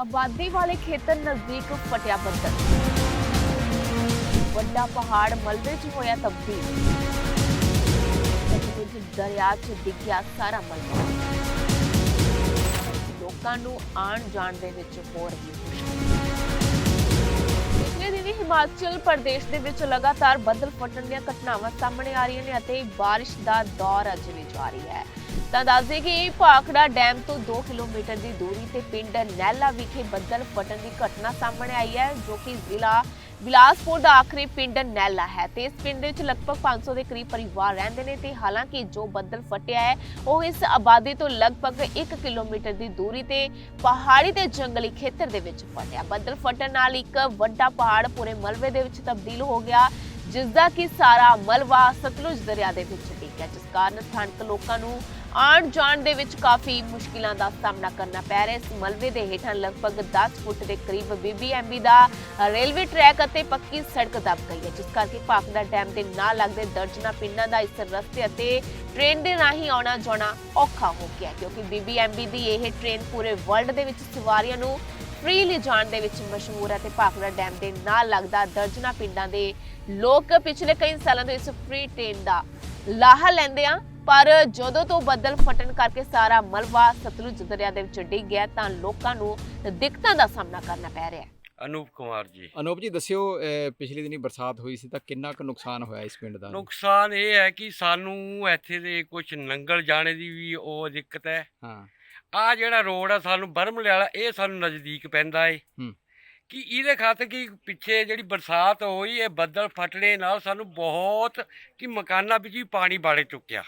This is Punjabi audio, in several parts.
ਆਬਾਦੀ ਵਾਲੇ ਖੇਤਰ ਨਜ਼ਦੀਕ ਫਟਿਆ ਬੱਦਲ ਵੱਡਾ ਪਹਾੜ ਮਲਬੇ 'ਚ ਹੋਇਆ ਤਬਦੀਲ। ਸਤਲੁਜ ਦਰਿਆ 'ਚ ਡਿੱਗਿਆ ਸਾਰਾ ਮਲਬਾ। ਲੋਕਾਂ ਨੂੰ ਆਣ ਜਾਣ ਦੇ ਵਿੱਚ ਹੋ ਰਹੀ ਮੁਸ਼ਕਲ। ਹਿਮਾਚਲ ਪ੍ਰਦੇਸ਼ ਦੇ ਵਿੱਚ ਲਗਾਤਾਰ ਬੱਦਲ ਫਟਣ ਦੀਆਂ ਘਟਨਾਵਾਂ ਸਾਹਮਣੇ ਆ ਰਹੀਆਂ ਨੇ ਅਤੇ ਬਾਰਿਸ਼ ਦਾ ਦੌਰ ਅਜੇ ਵੀ ਜਾਰੀ ਹੈ। ਤਾਂ ਦੱਸਦੇ ਕਿ ਭਾਖੜਾ ਡੈਮ ਤੋਂ 2 ਕਿਲੋਮੀਟਰ ਦੀ ਦੂਰੀ ਤੇ ਪਿੰਡ ਨੈਲਾ ਵਿਖੇ ਬੱਦਲ ਫਟਣ ਦੀ ਘਟਨਾ ਸਾਹਮਣੇ ਆਈ ਹੈ, ਜੋ ਕਿ ਜ਼ਿਲ੍ਹਾ ਬਿਲਾਸਪੁਰ ਦਾ ਆਖਰੀ ਪਿੰਡ ਨੈਲਾ ਹੈ ਤੇ ਇਸ ਪਿੰਡ ਵਿੱਚ ਲਗਭਗ 500 ਦੇ ਕਰੀਬ ਪਰਿਵਾਰ ਰਹਿੰਦੇ ਨੇ ਤੇ ਹਾਲਾਂਕਿ ਜੋ ਬੱਦਲ ਫਟਿਆ ਹੈ, ਉਹ ਇਸ ਆਬਾਦੀ ਤੋਂ ਲਗਭਗ 1 ਕਿਲੋਮੀਟਰ ਦੀ ਦੂਰੀ ਤੇ ਪਹਾੜੀ ਤੇ ਜੰਗਲੀ ਖੇਤਰ ਦੇ ਵਿੱਚ ਫਟਿਆ। ਬੱਦਲ ਫਟਣ ਨਾਲ ਇੱਕ ਵੱਡਾ ਪਹਾੜ ਪੂਰੇ ਮਲਬੇ ਦੇ ਵਿੱਚ ਤਬਦੀਲ ਹੋ ਗਿਆ ਜਿਸ ਦਾ ਕਿ ਸਾਰਾ ਮਲਵਾ ਸਤਲੁਜ ਦਰਿਆ ਦੇ ਵਿੱਚ ਡਿੱਗ ਗਿਆ, ਜਿਸ ਕਾਰਨ ਸਥਾਨਕ ਲੋਕਾਂ ਨੂੰ ਆਉਣ ਜਾਣ ਦੇ ਵਿੱਚ ਕਾਫੀ ਮੁਸ਼ਕਿਲਾਂ ਦਾ ਸਾਹਮਣਾ ਕਰਨਾ ਪੈ ਰਿਹਾ ਇਸ ਮਲਬੇ ਦੇ ਹੇਠਾਂ ਲਗਭਗ 10 ਫੁੱਟ ਦੇ ਕਰੀਬ ਬੀਬੀਐਮਬੀ ਦਾ ਰੇਲਵੇ ਟਰੈਕ ਅਤੇ ਪੱਕੀ ਸੜਕ ਦਬ ਗਈ ਹੈ, ਜਿਸ ਕਰਕੇ ਭਾਖੜਾ ਡੈਮ ਦੇ ਨਾਲ ਲੱਗਦੇ ਦਰਜਨਾ ਪਿੰਡਾਂ ਦਾ ਇਸ ਰਸਤੇ ਅਤੇ ਟ੍ਰੇਨ ਦੇ ਰਾਹੀਂ ਆਉਣਾ ਜਾਣਾ ਔਖਾ ਹੋ ਗਿਆ ਕਿਉਂਕਿ ਬੀਬੀਐਮਬੀ ਦੀ ਇਹ ਟ੍ਰੇਨ ਪੂਰੇ ਵਰਲਡ ਦੇ ਵਿੱਚ ਸਵਾਰੀਆਂ ਨੂੰ ਫ੍ਰੀ ਲਿਜਾਣ ਦੇ ਵਿੱਚ ਮਸ਼ਹੂਰ ਹੈ ਤੇ ਭਾਖੜਾ ਡੈਮ ਦੇ ਨਾਲ ਲੱਗਦਾ ਦਰਜਨਾ ਪਿੰਡਾਂ ਦੇ ਲੋਕ ਪਿਛਲੇ ਕਈ ਸਾਲਾਂ ਤੋਂ ਇਸ ਫ੍ਰੀ ਟ੍ਰੇਨ ਦਾ ਲਾਹਾ ਲੈਂਦੇ ਆ। ਪਰ ਜਦੋਂ ਤੋਂ ਬੱਦਲ ਫਟਣ ਕਰਕੇ ਸਾਰਾ ਮਲਬਾ ਸਤਲੁਜ ਦਰਿਆ ਦੇ ਵਿੱਚ ਡਿੱਗ ਗਿਆ ਤਾਂ ਲੋਕਾਂ ਨੂੰ ਦਿੱਕਤਾਂ ਦਾ ਸਾਹਮਣਾ ਕਰਨਾ ਪੈ ਰਿਹਾ ਹੈ। ਅਨੂਪ ਕੁਮਾਰ ਜੀ। ਅਨੂਪ ਜੀ ਦੱਸਿਓ ਅਹ, ਪਿਛਲੇ ਦਿਨੀ ਬਰਸਾਤ ਹੋਈ ਸੀ ਤਾਂ ਕਿੰਨਾ ਕੁ ਨੁਕਸਾਨ ਹੋਇਆ ਇਸ ਪਿੰਡ ਦਾ? ਨੁਕਸਾਨ ਇਹ ਹੈ ਕਿ ਸਾਨੂੰ ਇੱਥੇ ਦੇ ਕੁਝ ਨੰਗਲ ਜਾਣੇ ਦੀ ਵੀ ਉਹ ਦਿੱਕਤ ਹੈ। ਹਾਂ। ਆ ਜਿਹੜਾ ਰੋਡ ਆ ਸਾਨੂੰ ਬਰਮਲੇ ਵਾਲਾ ਇਹ ਸਾਨੂੰ ਨਜ਼ਦੀਕ ਪੈਂਦਾ ਏ। ਹੂੰ। ਕਿ ਇਹਦੇ ਖਾਤਰ ਕਿ ਪਿੱਛੇ ਜਿਹੜੀ ਬਰਸਾਤ ਹੋਈ ਇਹ ਬੱਦਲ ਫਟਣੇ ਨਾਲ ਸਾਨੂੰ ਬਹੁਤ ਕਿ ਮਕਾਨਾਂ ਵਿੱਚ ਵੀ ਪਾਣੀ ਬਾੜੇ ਚੁੱਕਿਆ।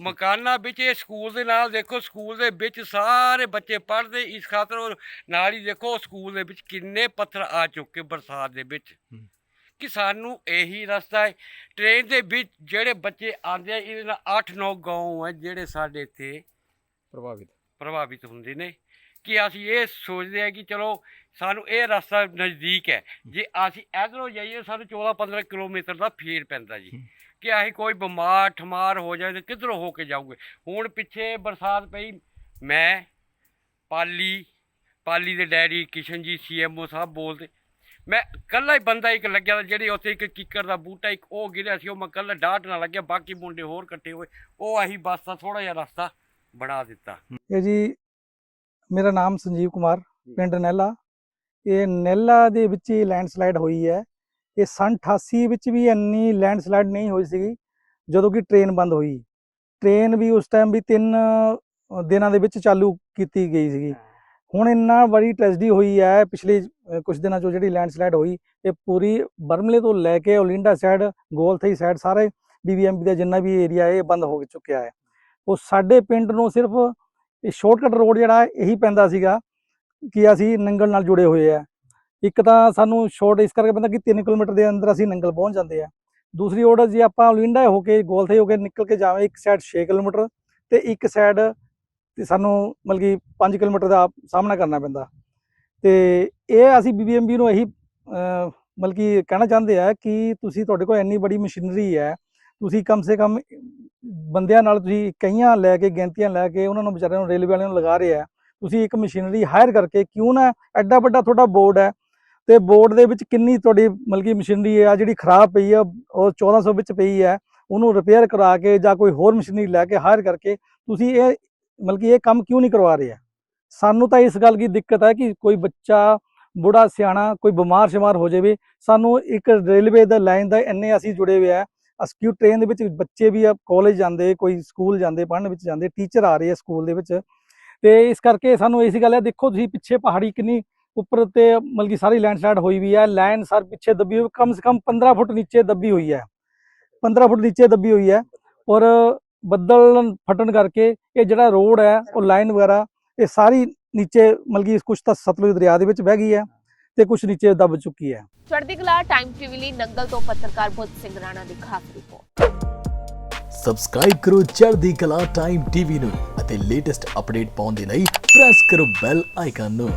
ਮਕਾਨਾਂ ਵਿੱਚ ਇਹ ਸਕੂਲ ਦੇ ਨਾਲ ਦੇਖੋ ਸਕੂਲ ਦੇ ਵਿੱਚ ਸਾਰੇ ਬੱਚੇ ਪੜ੍ਹਦੇ ਇਸ ਖਾਤਰ ਨਾਲ ਹੀ ਦੇਖੋ ਸਕੂਲ ਦੇ ਵਿੱਚ ਕਿੰਨੇ ਪੱਥਰ ਆ ਚੁੱਕੇ ਬਰਸਾਤ ਦੇ ਵਿੱਚ। ਕਿ ਸਾਨੂੰ ਇਹੀ ਰਸਤਾ ਹੈ। ਟ੍ਰੇਨ ਦੇ ਵਿੱਚ ਜਿਹੜੇ ਬੱਚੇ ਆਉਂਦੇ ਆ ਇਹਦੇ ਨਾਲ 8-9 ਗਾਉਂ ਹੈ ਜਿਹੜੇ ਸਾਡੇ ਇੱਥੇ ਪ੍ਰਭਾਵਿਤ। ਪ੍ਰਭਾਵਿਤ ਹੁੰਦੇ ਨੇ। ਕਿ ਅਸੀਂ ਇਹ ਸੋਚਦੇ ਆ ਕਿ ਚਲੋ ਸਾਨੂੰ ਇਹ ਰਸਤਾ ਨਜ਼ਦੀਕ ਹੈ। ਜੇ ਅਸੀਂ ਇਧਰੋਂ ਜਾਈਏ ਸਾਨੂੰ 14-15 ਕਿਲੋਮੀਟਰ ਦਾ ਫੇਰ ਪੈਂਦਾ ਜੀ। ਕਿ ਅਸੀਂ ਕੋਈ ਬਿਮਾਰ ਠਮਾਰ ਹੋ ਜਾਏ ਤੇ ਕਿੱਧਰੋਂ ਹੋ ਕੇ ਜਾਊਗੇ? ਹੁਣ ਪਿੱਛੇ ਬਰਸਾਤ ਪਈ ਮੈਂ ਪਾਲੀ ਪਾਲੀ ਦੇ ਡੈਡੀ ਕਿਸ਼ਨ ਜੀ ਸੀਐਮਓ ਸਾਹਿਬ ਬੋਲਦੇ। ਮੈਂ ਕੱਲਾ ਹੀ ਬੰਦਾ ਇੱਕ ਲੱਗਿਆ ਜਿਹੜੇ ਉੱਥੇ ਇੱਕ ਕਿੱਕਰ ਦਾ ਬੂਟਾ ਇੱਕ ਉਹ ਗਿਰਿਆ ਸੀ ਉਹ ਮੈਂ ਕੱਲਾ ਡਾਟ ਨਾਲ ਲੱਗਿਆ ਬਾਕੀ ਮੁੰਡੇ ਹੋਰ ਇਕੱਠੇ ਹੋਏ। ਉਹ ਅਸੀਂ ਬਸ ਦਾ ਥੋੜਾ ਜਿਹਾ ਰਸਤਾ ਬਣਾ ਦਿੱਤਾ। ਇਹ ਜੀ ਮੇਰਾ ਨਾਮ ਸੰਜੀਵ ਕੁਮਾਰ ਪਿੰਡ ਨੈਲਾ। ਇਹ ਨੈਲਾ ਦੇ ਵਿੱਚ ਹੀ ਲੈਂਡਸਲਾਈਡ ਹੋਈ ਹੈ। ਇਹ ਸੰਨ 88 ਵਿੱਚ ਵੀ ਇੰਨੀ ਲੈਂਡਸਲਾਈਡ ਨਹੀਂ ਹੋਈ ਸੀਗੀ ਜਦੋਂ ਕਿ ਟ੍ਰੇਨ ਬੰਦ ਹੋਈ। ਟ੍ਰੇਨ ਵੀ ਉਸ ਟਾਈਮ ਵੀ ਤਿੰਨ ਦਿਨਾਂ ਦੇ ਵਿੱਚ ਚਾਲੂ ਕੀਤੀ ਗਈ ਸੀਗੀ। ਹੁਣ ਇੰਨਾ ਬੜੀ ਟ੍ਰੈਜਡੀ ਹੋਈ ਹੈ ਪਿਛਲੇ ਅ, ਕੁਝ ਦਿਨਾਂ ਚੋਂ ਜਿਹੜੀ ਲੈਂਡਸਲਾਈਡ ਹੋਈ ਇਹ ਪੂਰੀ ਬਰਮਲੇ ਤੋਂ ਲੈ ਕੇ ਓਲਿੰਡਾ ਸਾਈਡ ਗੋਲਥਈ ਸਾਈਡ ਸਾਰੇ ਬੀਬੀਐਮਪੀ ਦਾ ਜਿੰਨਾ ਵੀ ਏਰੀਆ ਹੈ ਇਹ ਬੰਦ ਹੋ ਚੁੱਕਿਆ ਹੈ। ਉਹ ਸਾਡੇ ਪਿੰਡ ਨੂੰ ਸਿਰਫ ਇਹ ਸ਼ਾਰਟਕਟ ਰੋਡ ਜਿਹੜਾ ਇਹੀ ਪੈਂਦਾ ਸੀਗਾ ਕਿ ਅਸੀਂ ਨੰਗਲ ਨਾਲ ਜੁੜੇ ਹੋਏ ਆ। ਇੱਕ ਤਾਂ ਸਾਨੂੰ ਸ਼ਾਰਟ ਇਸ ਕਰਕੇ ਪੈਂਦਾ ਕਿ 3 ਕਿਲੋਮੀਟਰ ਦੇ ਅੰਦਰ ਅਸੀਂ ਨੰਗਲ ਪਹੁੰਚ ਜਾਂਦੇ ਆ। ਦੂਸਰੀ ਰੋਡ ਜੇ ਆਪਾਂ ਓਲਿੰਡਾ ਹੋ ਕੇ ਗੋਲਥੇ ਹੋ ਕੇ ਨਿਕਲ ਕੇ ਜਾਵੇਂ, ਇੱਕ ਸਾਈਡ 6 ਕਿਲੋਮੀਟਰ ਤੇ ਇੱਕ ਸਾਈਡ ਤੇ ਸਾਨੂੰ ਮਤਲਬ ਕਿ 5 ਕਿਲੋਮੀਟਰ ਦਾ ਸਾਹਮਣਾ ਕਰਨਾ ਪੈਂਦਾ। ਤੇ ਇਹ ਅਸੀਂ ਬੀਬੀਐਮਬੀ ਨੂੰ ਇਹੀ ਮਤਲਬ ਕਿ ਕਹਿਣਾ ਚਾਹੁੰਦੇ ਆ ਕਿ ਤੁਸੀਂ ਤੁਹਾਡੇ ਕੋਲ ਇੰਨੀ ਬੜੀ ਮਸ਼ੀਨਰੀ ਹੈ, ਤੁਸੀਂ ਕਮ ਸੇ ਕਮ ਬੰਦਿਆਂ ਨਾਲ ਤੁਸੀਂ ਕਈਆਂ ਲੈ ਕੇ, ਗਿਣਤੀਆਂ ਲੈ ਕੇ ਉਹਨਾਂ ਨੂੰ ਵਿਚਾਰਿਆਂ ਨੂੰ ਰੇਲਵੇ ਵਾਲਿਆਂ ਨੂੰ ਲਗਾ ਰਹੇ ਆ। ਤੁਸੀਂ ਇੱਕ ਮਸ਼ੀਨਰੀ ਹਾਇਰ ਕਰਕੇ ਕਿਉਂ ਨਾ ਐਡਾ ਵੱਡਾ ਤੁਹਾਡਾ ਬੋਰਡ ਹੈ ਤੇ ਬੋਰਡ ਦੇ ਵਿੱਚ ਕਿੰਨੀ ਤੁਹਾਡੀ ਮਤਲਬ ਕਿ ਮਸ਼ੀਨਰੀ ਆ, ਜਿਹੜੀ ਖਰਾਬ ਪਈ ਆ, ਉਹ 1400 ਵਿੱਚ ਪਈ ਹੈ ਉਹਨੂੰ ਰਿਪੇਅਰ ਕਰਾ ਕੇ ਜਾਂ ਕੋਈ ਹੋਰ ਮਸ਼ੀਨਰੀ ਲੈ ਕੇ ਹਾਇਰ ਕਰਕੇ ਤੁਸੀਂ ਇਹ ਮਤਲਬ ਕਿ ਇਹ ਕੰਮ ਕਿਉਂ ਨਹੀਂ ਕਰਵਾ ਰਹੇ ਆ? ਸਾਨੂੰ ਤਾਂ ਇਸ ਗੱਲ ਦੀ ਦਿੱਕਤ ਹੈ ਕਿ ਕੋਈ ਬੱਚਾ ਬੁੜਾ ਸਿਆਣਾ ਕੋਈ ਬਿਮਾਰ ਸ਼ਿਮਾਰ ਹੋ ਜਾਵੇ, ਸਾਨੂੰ ਇੱਕ ਰੇਲਵੇ ਦਾ ਲਾਈਨ ਦਾ ਇੰਨੇ ਅਸੀਂ ਜੁੜੇ ਹੋਏ ਆ ਅਸਕਿਊ ਟ੍ਰੇਨ ਦੇ ਵਿੱਚ ਬੱਚੇ ਵੀ ਆ ਕਾਲਜ ਜਾਂਦੇ, ਕੋਈ ਸਕੂਲ ਜਾਂਦੇ, ਪੜ੍ਹਨ ਵਿੱਚ ਜਾਂਦੇ ਟੀਚਰ ਆ ਰਹੇ ਆ ਸਕੂਲ ਦੇ ਵਿੱਚ ਤੇ ਇਸ ਕਰਕੇ ਸਾਨੂੰ ਇਸ ਗੱਲ ਹੈ, ਦੇਖੋ ਤੁਸੀਂ ਪਿੱਛੇ ਪਹਾੜੀ ਕਿੰਨੀ ਉੱਪਰ ਤੇ ਮਤਲਬ ਕਿ ਸਾਰੀ ਲੈਂਡਸਲਾਈਡ ਹੋਈ ਵੀ ਹੈ ਲਾਈਨ ਸਰ ਪਿੱਛੇ ਦੱਬੀ ਹੋਈ ਕਮ ਸੇ ਕਮ 15 ਫੁੱਟ ਨੀਚੇ ਦੱਬੀ ਹੋਈ ਹੈ। 15 ਫੁੱਟ ਨੀਚੇ ਦੱਬੀ ਹੋਈ ਹੈ ਔਰ ਬੱਦਲ ਫਟਣ ਕਰਕੇ ਇਹ ਜਿਹੜਾ ਰੋਡ ਹੈ ਉਹ ਲਾਈਨ ਵਗੈਰਾ ਇਹ ਸਾਰੀ ਨੀਚੇ ਮਤਲਬ ਕਿ ਕੁਝ ਤਾਂ ਸਤਲੁਜ ਦਰਿਆ ਦੇ ਵਿੱਚ ਬਹਿ ਗਈ ਹੈ ਤੇ ਕੁਝ ਨੀਚੇ ਦੱਬ ਚੁੱਕੀ ਹੈ। ਚੜ੍ਹਦੀ ਕਲਾ ਟਾਈਮ ਟੀਵੀ ਲਈ ਨੰਗਲ ਤੋਂ ਪੱਤਰਕਾਰ ਬੁੱਧ ਸਿੰਘ ਰਾਣਾ ਦੀ ਖਾਸ ਰਿਪੋਰਟ ਸਬਸਕ੍ਰਾਈਬ ਕਰੋ ਚੜ੍ਹਦੀ ਕਲਾ ਟਾਈਮ ਟੀਵੀ ਨੂੰ ਅਤੇ ਲੇਟੈਸਟ ਅਪਡੇਟ ਪਾਉਣ ਦੇ ਲਈ ਪ੍ਰੈਸ ਕਰੋ ਬੈਲ ਆਈਕਨ ਨੂੰ।